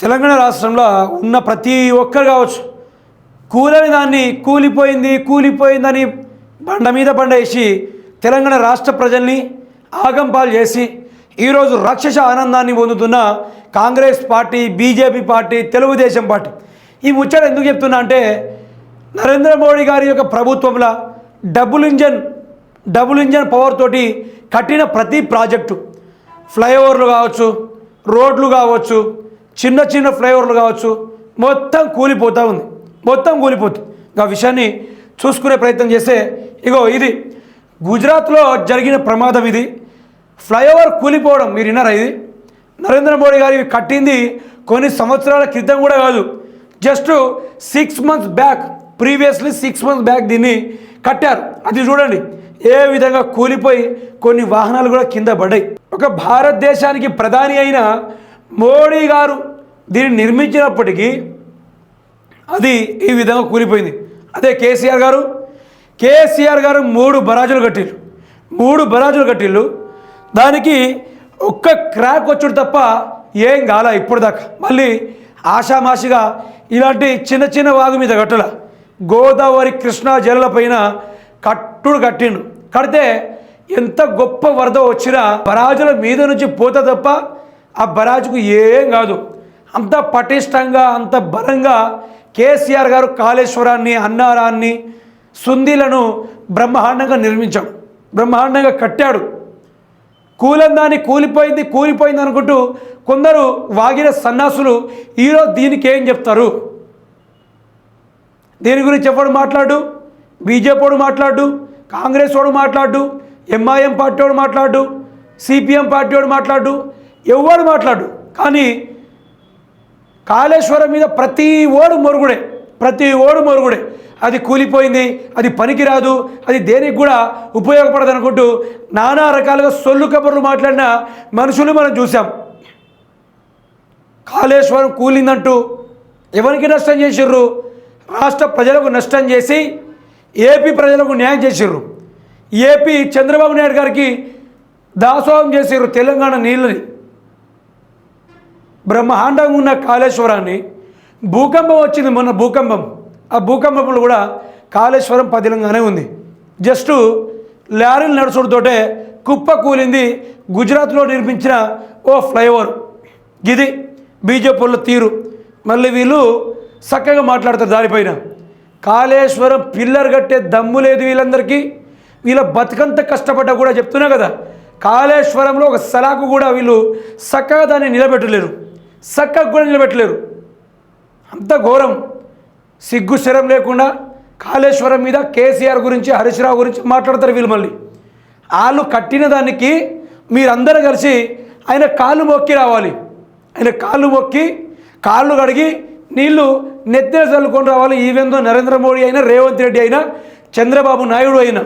తెలంగాణ రాష్ట్రంలో ఉన్న ప్రతి ఒక్కరు కావచ్చు కూలని దాన్ని కూలిపోయింది కూలిపోయిందని బండ మీద బండ వేసి తెలంగాణ రాష్ట్ర ప్రజల్ని ఆగంపాలు చేసి ఈరోజు రాక్షస ఆనందాన్ని పొందుతున్న Congress party BJP party Telugu Desam party. ఈ ముచ్చట ఎందుకు చెప్తున్నా అంటే నరేంద్ర మోడీ గారి యొక్క ప్రభుత్వంలో double engine double engine power తోటి కట్టిన ప్రతి ప్రాజెక్టు ఫ్లైఓవర్లు కావచ్చు రోడ్లు కావచ్చు చిన్న చిన్న ఫ్లైఓవర్లు కావచ్చు మొత్తం కూలిపోతూ ఉంది. మొత్తం కూలిపోతుంది. ఆ విషయాన్ని చూసుకునే ప్రయత్నం చేస్తే ఇగో ఇది గుజరాత్లో జరిగిన ప్రమాదం ఇది. ఫ్లైఓవర్ కూలిపోవడం మీరు విన్నారా ఇది? నరేంద్ర మోడీ గారు ఇవి కట్టింది కొన్ని సంవత్సరాల క్రితం కూడా కాదు. Just six months back previously six months back దీన్ని కట్టారు. అది చూడండి ఏ విధంగా కూలిపోయి కొన్ని వాహనాలు కూడా కింద పడ్డాయి. ఒక భారతదేశానికి ప్రధాని అయిన మోడీ గారు దీన్ని నిర్మించినప్పటికీ అది ఈ విధంగా కూలిపోయింది. అదే కేసీఆర్ గారు కేసీఆర్ గారు మూడు బరాజులు కట్టిళ్ళు మూడు బరాజులు కట్టిళ్ళు దానికి ఒక్క క్రాక్ వచ్చుడు తప్ప ఏం కాల ఇప్పుడు దాకా మళ్ళీ ఆషామాషిగా ఇలాంటి చిన్న చిన్న వాగు మీద కట్టల. గోదావరి కృష్ణా జలాలపైన కట్టుడు కట్టిండు. కడితే ఎంత గొప్ప వరద వచ్చినా బరాజుల మీద నుంచి పోతే తప్ప ఆ బరాజుకు ఏం కాదు. అంత పటిష్టంగా అంత బలంగా కేసీఆర్ గారు కాళేశ్వరాన్ని అన్నారాన్ని సుందీలను బ్రహ్మాండంగా నిర్మించాడు బ్రహ్మాండంగా కట్టాడు. కూలందాన్ని కూలిపోయింది కూలిపోయింది అనుకుంటూ కొందరు వాగిన సన్నాసులు ఈరోజు దీనికి ఏం చెప్తారు? దీని గురించి ఎవడు మాట్లాడు? బీజేపీ వాడు మాట్లాడు? కాంగ్రెస్ వాడు మాట్లాడు? ఎంఐఎం పార్టీ వాడు మాట్లాడు? సిపిఎం పార్టీ వాడు మాట్లాడు? ఎవడు మాట్లాడు. కానీ కాళేశ్వరం మీద ప్రతి ఓడు మొరుగుడే ప్రతి ఓడు మొరుగుడే. అది కూలిపోయింది అది పనికిరాదు అది దేనికి కూడా ఉపయోగపడదు అనుకుంటూ నానా రకాలుగా సొల్లు కబుర్లు మాట్లాడిన మనుషులు మనం చూసాం కాళేశ్వరం కూలిందంటూ ఎవరికి నష్టం చేసిర్రు? రాష్ట్ర ప్రజలకు నష్టం చేసి ఏపీ ప్రజలకు న్యాయం చేసిర్రు. ఏపీ చంద్రబాబు నాయుడు గారికి దాసోహం చేసిర్రు తెలంగాణ నీళ్ళని. బ్రహ్మాండంగా ఉన్న కాళేశ్వరాన్ని భూకంపం వచ్చింది మొన్న భూకంపం. ఆ భూకంపంలో కూడా కాళేశ్వరం పదిలంగానే ఉంది. జస్ట్ లారీలు నడుచుడుతోటే కుప్ప కూలింది గుజరాత్లో నిర్మించిన ఓ ఫ్లైఓవర్. ఇది బీజేపీలో తీరు. మళ్ళీ వీళ్ళు చక్కగా మాట్లాడతారు దానిపైన. కాళేశ్వరం పిల్లర్ కట్టే దమ్ము లేదు వీళ్ళందరికీ. వీళ్ళ బతుకంత కష్టపడ్డా కూడా చెప్తున్నా కదా. కాళేశ్వరంలో ఒక సలాకు కూడా వీళ్ళు చక్కగా దాన్ని నిలబెట్టలేరు. చక్కగా కూడా నిలబెట్టలేరు. అంత ఘోరం. సిగ్గు శరం లేకుండా కాళేశ్వరం మీద కేసీఆర్ గురించి హరీష్ రావు గురించి మాట్లాడతారు వీళ్ళు మళ్ళీ. వాళ్ళు కట్టిన దానికి మీరందరూ కలిసి ఆయన కాళ్ళు మొక్కి రావాలి. ఆయన కాళ్ళు మొక్కి కాళ్ళు కడిగి నీళ్ళు నెత్తిన చల్లుకొని రావాలి. ఈవెందో నరేంద్ర మోడీ అయినా రేవంత్ రెడ్డి అయినా చంద్రబాబు నాయుడు అయినా.